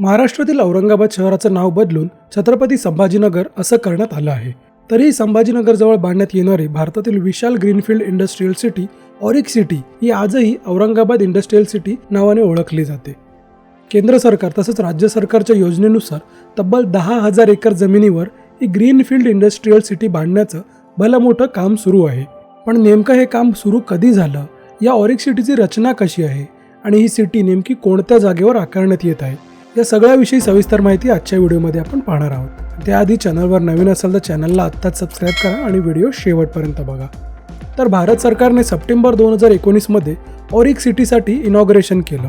महाराष्ट्रातील औरंगाबाद शहराचं नाव बदलून छत्रपती संभाजीनगर असं करण्यात आलं आहे. तरीही संभाजीनगरजवळ बांधण्यात येणारी भारतातील विशाल greenfield industrial city Auric city ही आजही औरंगाबाद इंडस्ट्रीयल सिटी नावाने ओळखली जाते. केंद्र सरकार तसंच राज्य सरकारच्या योजनेनुसार तब्बल दहा हजार एकर जमिनीवर ही ग्रीनफील्ड इंडस्ट्रीयल सिटी बांधण्याचं भलं मोठं काम सुरू आहे. पण नेमकं हे काम सुरू कधी झालं? या ऑरिक सिटीची रचना कशी आहे? आणि ही सिटी नेमकी कोणत्या जागेवर आकारण्यात येत आहे? या सगळ्याविषयी सविस्तर माहिती आजच्या व्हिडिओमध्ये आपण पाहणार आहोत. त्याआधी चॅनलवर नवीन असेल तर चॅनलला आत्ताच सबस्क्राईब करा आणि व्हिडिओ शेवटपर्यंत बघा. तर भारत सरकारने सप्टेंबर दोन हजार एकोणीसमध्ये ऑरिक सिटीसाठी इनॉग्रेशन केलं.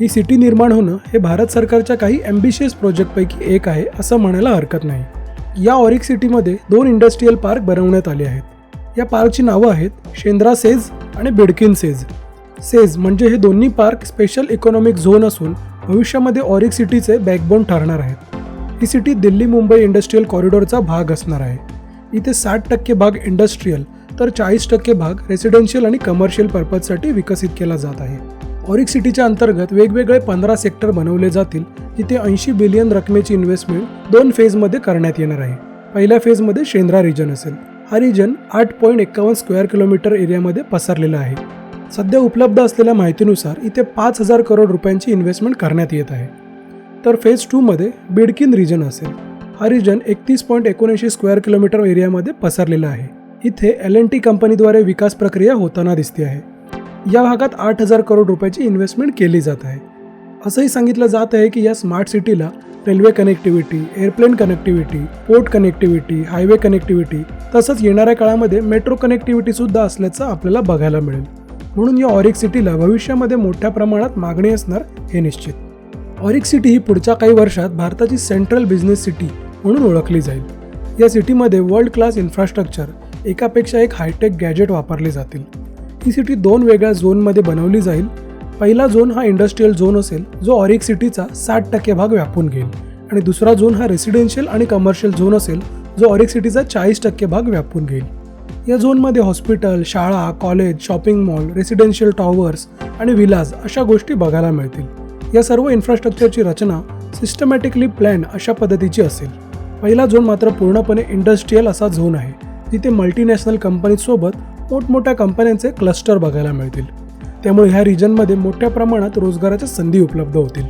ही सिटी निर्माण होणं हे भारत सरकारच्या काही ॲम्बिशियस प्रोजेक्टपैकी एक आहे असं म्हणायला हरकत नाही. या ऑरिक सिटीमध्ये दोन इंडस्ट्रीयल पार्क बनवण्यात आले आहेत. या पार्कची नावं आहेत शेंद्रा सेज आणि बिडकिन सेज. सेज म्हणजे हे दोन्ही पार्क स्पेशल इकॉनॉमिक झोन असून भविष्यामध्ये ऑरिक सिटीचे बॅकबोन ठरणार आहेत. ही सिटी दिल्ली मुंबई इंडस्ट्रीयल कॉरिडॉरचा भाग असणार आहे. इथे साठ टक्के भाग इंडस्ट्रीयल तर चाळीस टक्के भाग रेसिडेन्शियल आणि कमर्शियल पर्पजसाठी विकसित केला जात आहे. ऑरिक सिटीच्या अंतर्गत वेगवेगळे पंधरा सेक्टर बनवले जातील. जिथे ऐंशी बिलियन रकमेची इन्व्हेस्टमेंट दोन फेजमध्ये करण्यात येणार आहे. पहिल्या फेजमध्ये शेंद्रा रिजन असेल. हा रिजन आठ पॉईंट एक्कावन्न स्क्वेअर किलोमीटर एरियामध्ये पसरलेला आहे. सध्या उपलब्ध असलेल्या माहितीनुसार इथे पाच हजार करोड रुपयांची इन्व्हेस्टमेंट करण्यात येत आहे. तर फेज टूमध्ये बिडकिन रिजन असेल. हा रिजन एकतीस पॉईंट एकोणऐंशी स्क्वेअर किलोमीटर एरियामध्ये पसरलेला आहे. इथे एल एन टी कंपनीद्वारे विकास प्रक्रिया होताना दिसते आहे. या भागात आठ हजार करोड रुपयाची इन्व्हेस्टमेंट केली जात आहे. असंही सांगितलं जात आहे की या smart सिटीला railway connectivity airplane connectivity port connectivity highway connectivity तसंच येणाऱ्या काळामध्ये मेट्रो कनेक्टिव्हिटीसुद्धा असल्याचं आपल्याला बघायला मिळेल. म्हणून या ऑरिक सिटीला भविष्यामध्ये मोठ्या प्रमाणात मागणी असणार हे निश्चित. ऑरिक सिटी ही पुढच्या काही वर्षात भारताची सेंट्रल बिझनेस सिटी म्हणून ओळखली जाईल. या सिटीमध्ये वर्ल्ड क्लास इन्फ्रास्ट्रक्चर एकापेक्षा एक हायटेक गॅजेट वापरले जातील. ही सिटी दोन वेगळ्या झोनमध्ये बनवली जाईल. पहिला झोन हा इंडस्ट्रीयल झोन असेल जो ऑरिक सिटीचा साठ टक्के भाग व्यापून घेईल. आणि दुसरा झोन हा रेसिडेन्शियल आणि कमर्शियल झोन असेल जो ऑरिक सिटीचा चाळीस टक्के भाग व्यापून घेईल. या झोनमध्ये हॉस्पिटल शाळा college shopping mall residential towers आणि विलाज अशा गोष्टी बघायला मिळतील. या सर्व इन्फ्रास्ट्रक्चरची रचना सिस्टमॅटिकली प्लॅन अशा पद्धतीची असेल. पहिला झोन मात्र पूर्णपणे इंडस्ट्रीयल असा झोन आहे तिथे मल्टीनॅशनल कंपनीसोबत मोठमोठ्या कंपन्यांचे क्लस्टर बघायला मिळतील. त्यामुळे ह्या रिजनमध्ये मोठ्या प्रमाणात रोजगाराच्या संधी उपलब्ध होतील.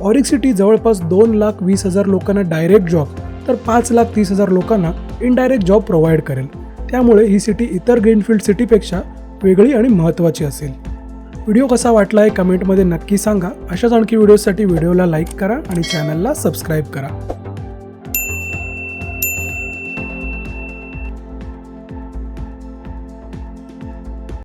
ऑरिक सिटी जवळपास दोन लाख वीस हजार लोकांना डायरेक्ट जॉब तर पाच लाख तीस हजार लोकांना इनडायरेक्ट जॉब प्रोव्हाइड करेल. त्यामुळे ही सिटी इतर ग्रीनफील्ड सिटीपेक्षा वेगळी आणि महत्त्वाची असेल. व्हिडिओ कसा वाटला आहे कमेंटमध्ये नक्की सांगा. अशाच आणखी व्हिडिओसाठी व्हिडिओला लाईक करा आणि चॅनलला सबस्क्राईब करा.